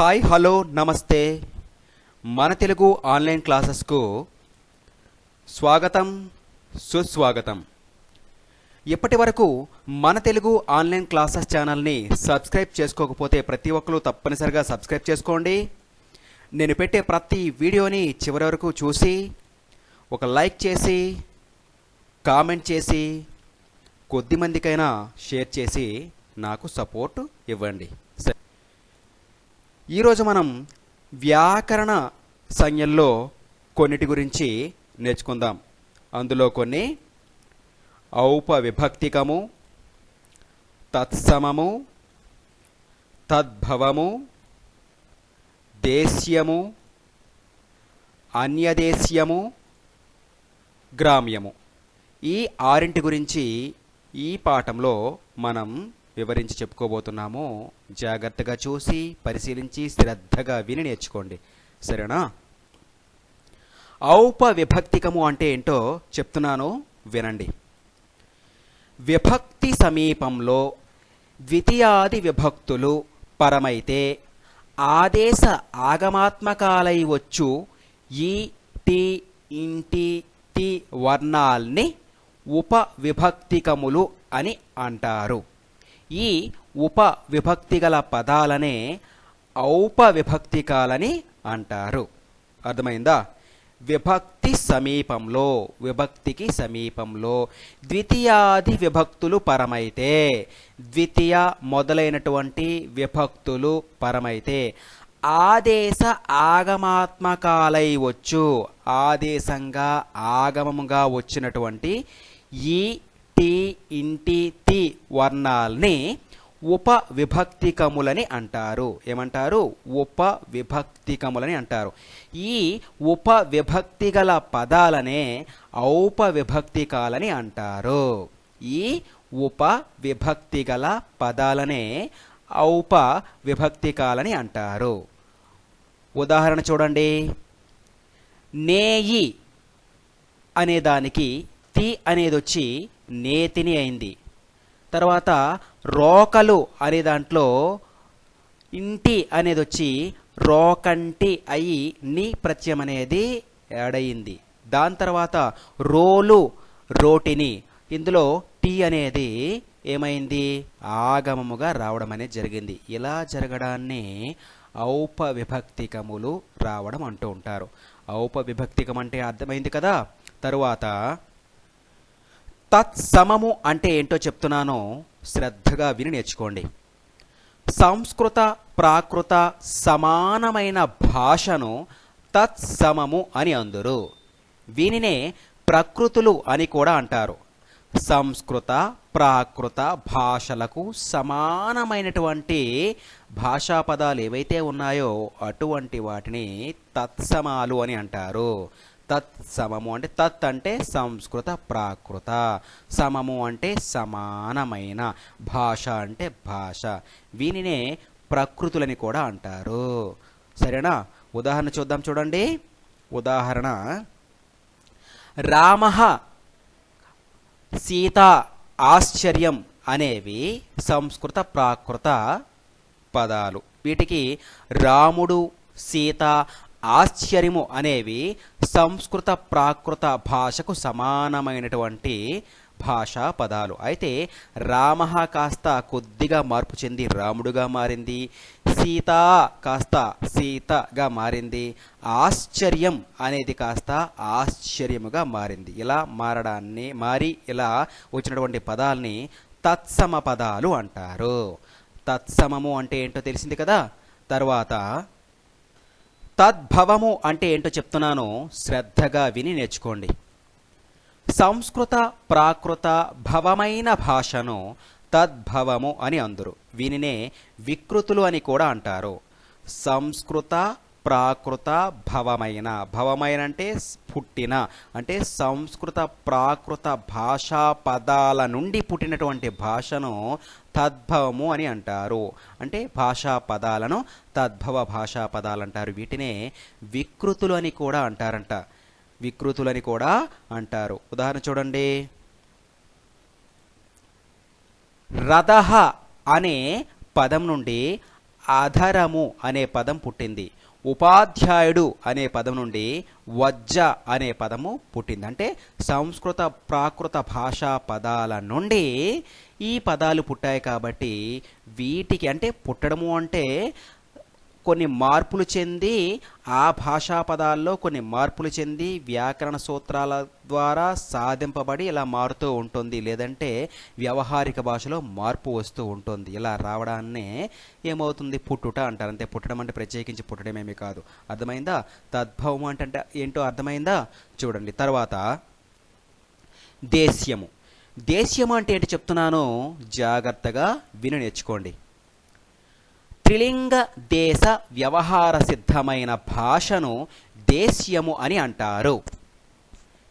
Hi hello నమస్తే. మన Telugu online క్లాసెస్కు స్వాగతం సుస్వాగతం. ఇప్పటి వరకు మన తెలుగు ఆన్లైన్ క్లాసెస్ ఛానల్ని సబ్స్క్రైబ్ చేసుకోకపోతే ప్రతి ఒక్కరూ తప్పనిసరిగా సబ్స్క్రైబ్ చేసుకోండి. నేను పెట్టే ప్రతి వీడియోని చివరి వరకు చూసి ఒక లైక్ చేసి కామెంట్ చేసి కొద్ది మందికైనా షేర్ చేసి నాకు సపోర్ట్ ఇవ్వండి. ఈరోజు మనం వ్యాకరణ సంజ్ఞల్లో కొన్నిటి గురించి నేర్చుకుందాం. అందులో కొన్ని ఔపవిభక్తికము తత్సమము తద్భవము దేశ్యము అన్యదేశ్యము గ్రామ్యము. ఈ ఆరింటి గురించి ఈ పాఠంలో మనం వివరించి చెప్పుకోబోతున్నాము. జాగ్రత్తగా చూసి పరిశీలించి శ్రద్ధగా విని నేర్చుకోండి. సరేనా? ఔపవిభక్తికము అంటే ఏంటో చెప్తున్నాను వినండి. విభక్తి సమీపంలో ద్వితీయాది విభక్తులు పరమైతే ఆదేశ ఆగమాత్మకాలై వచ్చు ఈ టి ఇంటి టి వర్ణాల్ని ఉపవిభక్తికములు అని అంటారు. ఈ ఉప విభక్తి గల పదాలనే ఔపవిభక్తికాలని అంటారు. అర్థమైందా? విభక్తి సమీపంలో విభక్తికి సమీపంలో ద్వితీయాది విభక్తులు పరమైతే ద్వితీయ మొదలైనటువంటి విభక్తులు పరమైతే ఆదేశ ఆగమాత్మకాలై వచ్చు. ఆదేశంగా ఆగమముగా వచ్చినటువంటి ఈ టి ఇంటి తి వర్ణాల్ని ఉప విభక్తికములని అంటారు. ఏమంటారు? ఉప విభక్తికములని అంటారు. ఈ ఉప విభక్తి గల పదాలనే ఔప విభక్తికాలని అంటారు. ఈ ఉప విభక్తి గల పదాలనే ఔప విభక్తికాలని అంటారు. ఉదాహరణ చూడండి. నేయి అనే దానికి తి అనేది వచ్చి నేతిని అయింది. తర్వాత రోకలు అనే దాంట్లో ఇంటి అనేది వచ్చి రోకంటి అయి ని ప్రత్యయం అనేది యాడ్ దాని తర్వాత రోలు రోటిని ఇందులో టీ అనేది ఏమైంది? ఆగమముగా రావడం అనేది జరిగింది. ఇలా జరగడాన్ని ఔపవిభక్తికములు రావడం అంటూ ఉంటారు. ఔపవిభక్తికం అంటే అర్థమైంది కదా? తరువాత తత్సమము అంటే ఏంటో చెప్తున్నానో శ్రద్ధగా విని నేర్చుకోండి. సంస్కృత ప్రాకృత సమానమైన భాషను తత్సమము అని అందురు. వీనినే ప్రకృతులు అని కూడా అంటారు. సంస్కృత ప్రాకృత భాషలకు సమానమైనటువంటి భాషా పదాలు ఏవైతే ఉన్నాయో అటువంటి వాటిని తత్సమాలు అని అంటారు. తత్ సమము అంటే తత్ అంటే సంస్కృత ప్రాకృత. సమము అంటే సమానమైన. భాష అంటే భాష. వీనినే ప్రకృతులని కూడా అంటారు. సరేనా? ఉదాహరణ చూద్దాం చూడండి. ఉదాహరణ. రామ సీత ఆశ్చర్యం అనేవి సంస్కృత ప్రాకృత పదాలు. వీటికి రాముడు సీత ఆశ్చర్యము అనేవి సంస్కృత ప్రాకృత భాషకు సమానమైనటువంటి భాషా పదాలు. అయితే రామ కాస్త కొద్దిగా మార్పు చెంది రాముడుగా మారింది సీత కాస్త సీతగా మారింది ఆశ్చర్యం అనేది కాస్త ఆశ్చర్యముగా మారింది. ఇలా మారడాన్ని మారి ఇలా వచ్చినటువంటి పదాల్ని తత్సమ పదాలు అంటారు. తత్సమము అంటే ఏంటో తెలిసింది కదా? తర్వాత తద్భవము అంటే ఏంటో చెప్తున్నానో శ్రద్ధగా విని నేర్చుకోండి. సంస్కృత ప్రాకృత భవమైన భాషను తద్భవము అని అందరు. వీనినే వికృతులు అని కూడా అంటారు. సంస్కృత ప్రాకృత భవమైన భవమైన అంటే పుట్టిన. అంటే సంస్కృత ప్రాకృత భాషా పదాల నుండి పుట్టినటువంటి భాషను తద్భవము అని అంటారు. అంటే భాషా పదాలను తద్భవ భాషా పదాలు అంటారు. వీటినే వికృతులు అని కూడా అంటారంట. వికృతులని కూడా అంటారు. ఉదాహరణ చూడండి. రథ అనే పదం నుండి అధరము అనే పదం పుట్టింది. ఉపాధ్యాయుడు అనే పదం నుండి వజ్జ అనే పదము పుట్టింది. అంటే సంస్కృత ప్రాకృత భాషా పదాల నుండి ఈ పదాలు పుట్టాయి కాబట్టి వీటికి అంటే పుట్టడము అంటే కొన్ని మార్పులు చెంది ఆ భాషా పదాల్లో కొన్ని మార్పులు చెంది వ్యాకరణ సూత్రాల ద్వారా సాధింపబడి ఇలా మారుతూ ఉంటుంది. లేదంటే వ్యవహారిక భాషలో మార్పు వస్తూ ఉంటుంది. ఇలా రావడాన్నే ఏమవుతుంది? పుట్టుట అంటారు. అంతే పుట్టడం అంటే ప్రత్యేకించి పుట్టడమేమీ కాదు. అర్థమైందా? తద్భవం అంటే అంటే ఏంటో అర్థమైందా? చూడండి. తర్వాత దేశ్యము. దేశ్యము అంటే ఏంటి చెప్తున్నాను? జాగ్రత్తగా విని నేర్చుకోండి. త్రిలింగ దేశ వ్యవహార సిద్ధమైన భాషను దేశ్యము అని అంటారు.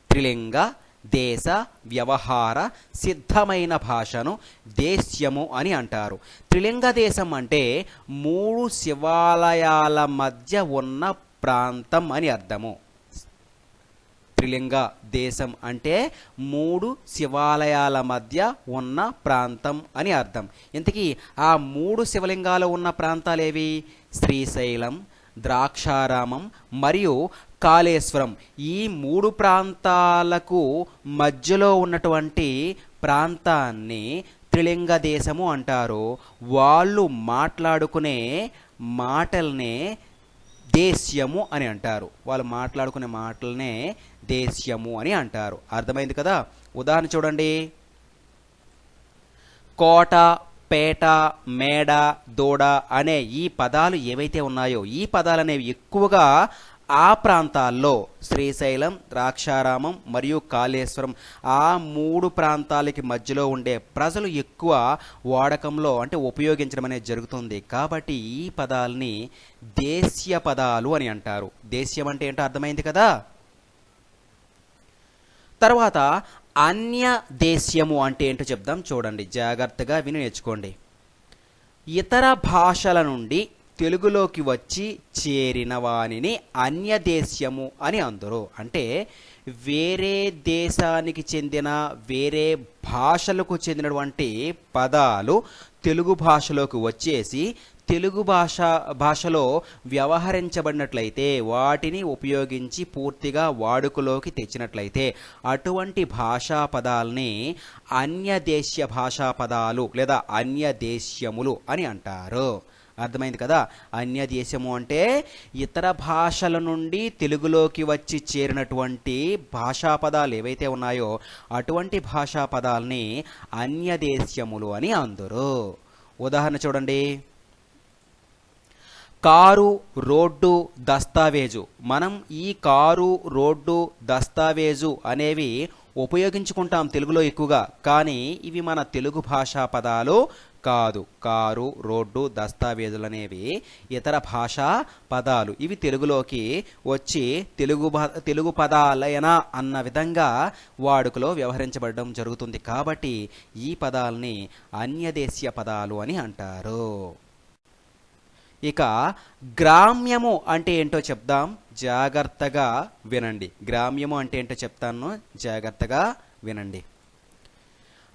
త్రిలింగ దేశ వ్యవహార సిద్ధమైన భాషను దేశ్యము అని అంటారు. త్రిలింగ దేశం అంటే మూడు శివాలయాల మధ్య ఉన్న ప్రాంతం అని అర్థము. త్రిలింగ దేశం అంటే మూడు శివాలయాల మధ్య ఉన్న ప్రాంతం అని అర్థం. ఇంతకీ ఆ మూడు శివలింగాలు ఉన్న ప్రాంతాలేవి? శ్రీశైలం ద్రాక్షారామం మరియు కాళేశ్వరం. ఈ మూడు ప్రాంతాలకు మధ్యలో ఉన్నటువంటి ప్రాంతాన్ని త్రిలింగ దేశము అంటారు. వాళ్ళు మాట్లాడుకునే మాటల్నే దేశ్యము అని అంటారు. వాళ్ళు మాట్లాడుకునే మాటలనే దేశ్యము అని అంటారు. అర్థమైంది కదా? ఉదాహరణ చూడండి. కోట పేట మేడ దూడ అనే ఈ పదాలు ఏవైతే ఉన్నాయో ఈ పదాలు అనేవి ఎక్కువగా ఆ ప్రాంతాల్లో శ్రీశైలం ద్రాక్షారామం మరియు కాళేశ్వరం ఆ మూడు ప్రాంతాలకి మధ్యలో ఉండే ప్రజలు ఎక్కువ వాడకంలో అంటే ఉపయోగించడం అనేది జరుగుతుంది. కాబట్టి ఈ పదాలని దేశీయ పదాలు అని అంటారు. దేశీయం అంటే ఏంటో అర్థమైంది కదా? తర్వాత అన్య దేశ్యము అంటే ఏంటో చెప్దాం. చూడండి జాగ్రత్తగా విని నేర్చుకోండి. ఇతర భాషల నుండి తెలుగులోకి వచ్చి చేరిన వానిని అన్యదేశ్యము అని అందరు. అంటే వేరే దేశానికి చెందిన వేరే భాషలకు చెందినటువంటి పదాలు తెలుగు భాషలోకి వచ్చేసి తెలుగు భాష భాషలో వ్యవహరించబడినట్లయితే వాటిని ఉపయోగించి పూర్తిగా వాడుకలోకి తెచ్చినట్లయితే అటువంటి భాషా పదాలని అన్యదేశ్య భాషా పదాలు లేదా అన్యదేశ్యములు అని అంటారు. అర్థమైంది కదా? అన్య దేశము అంటే ఇతర భాషల నుండి తెలుగులోకి వచ్చి చేరినటువంటి భాషా పదాలు ఏవైతే ఉన్నాయో అటువంటి భాషా పదాలని అన్యదేశ్యములు అని అందరు. ఉదాహరణ చూడండి. కారు రోడ్డు దస్తావేజు. మనం ఈ కారు రోడ్డు దస్తావేజు అనేవి ఉపయోగించుకుంటాం తెలుగులో ఎక్కువగా. కానీ ఇవి మన తెలుగు భాషా పదాలు కాదు. కారు రోడ్డు దస్తావేజులు అనేవి ఇతర భాషా పదాలు. ఇవి తెలుగులోకి వచ్చి తెలుగు భా తెలుగు పదాలైనా అన్న విధంగా వాడుకలో వ్యవహరించబడడం జరుగుతుంది. కాబట్టి ఈ పదాలని అన్యదేశీయ పదాలు అని అంటారు. ఇక గ్రామ్యము అంటే ఏంటో చెప్దాం. జాగ్రత్తగా వినండి. గ్రామ్యము అంటే ఏంటో చెప్తాను. జాగ్రత్తగా వినండి.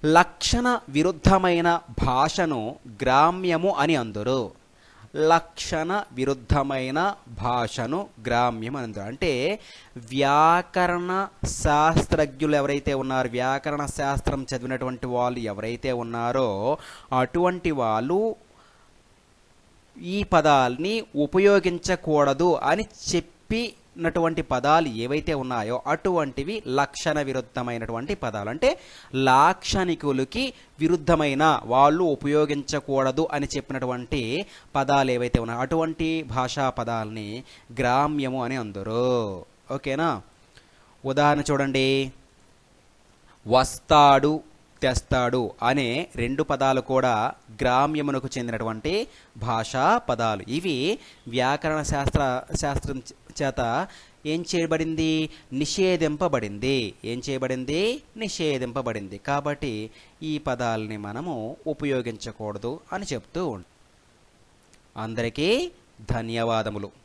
లక్షణ విరుద్ధమైన భాషను గ్రామ్యము అని అందరు. లక్షణ విరుద్ధమైన భాషను గ్రామ్యం అని అందరు. అంటే వ్యాకరణ శాస్త్రజ్ఞులు ఎవరైతే ఉన్నారో వ్యాకరణ శాస్త్రం చదివినటువంటి వాళ్ళు ఎవరైతే ఉన్నారో అటువంటి వాళ్ళు ఈ పదాల్ని ఉపయోగించకూడదు అని చెప్పినటువంటి పదాలు ఏవైతే ఉన్నాయో అటువంటివి లక్షణ విరుద్ధమైనటువంటి పదాలు. అంటే లాక్షణికులకి విరుద్ధమైన వాళ్ళు ఉపయోగించకూడదు అని చెప్పినటువంటి పదాలు ఏవైతే ఉన్నాయో అటువంటి భాషా పదాలని గ్రామ్యము అని అందరు. ఓకేనా? ఉదాహరణ చూడండి. వస్తాడు తెస్తాడు అనే రెండు పదాలు కూడా గ్రామ్యమునకు చెందినటువంటి భాషా పదాలు. ఇవి వ్యాకరణ శాస్త్ర శాస్త్రం చేత ఏం చేయబడింది? నిషేధింపబడింది. ఏం చేయబడింది? నిషేధింపబడింది. కాబట్టి ఈ పదాలని మనము ఉపయోగించకూడదు అని చెప్తూ ఉంటాం అందరికీ ధన్యవాదములు.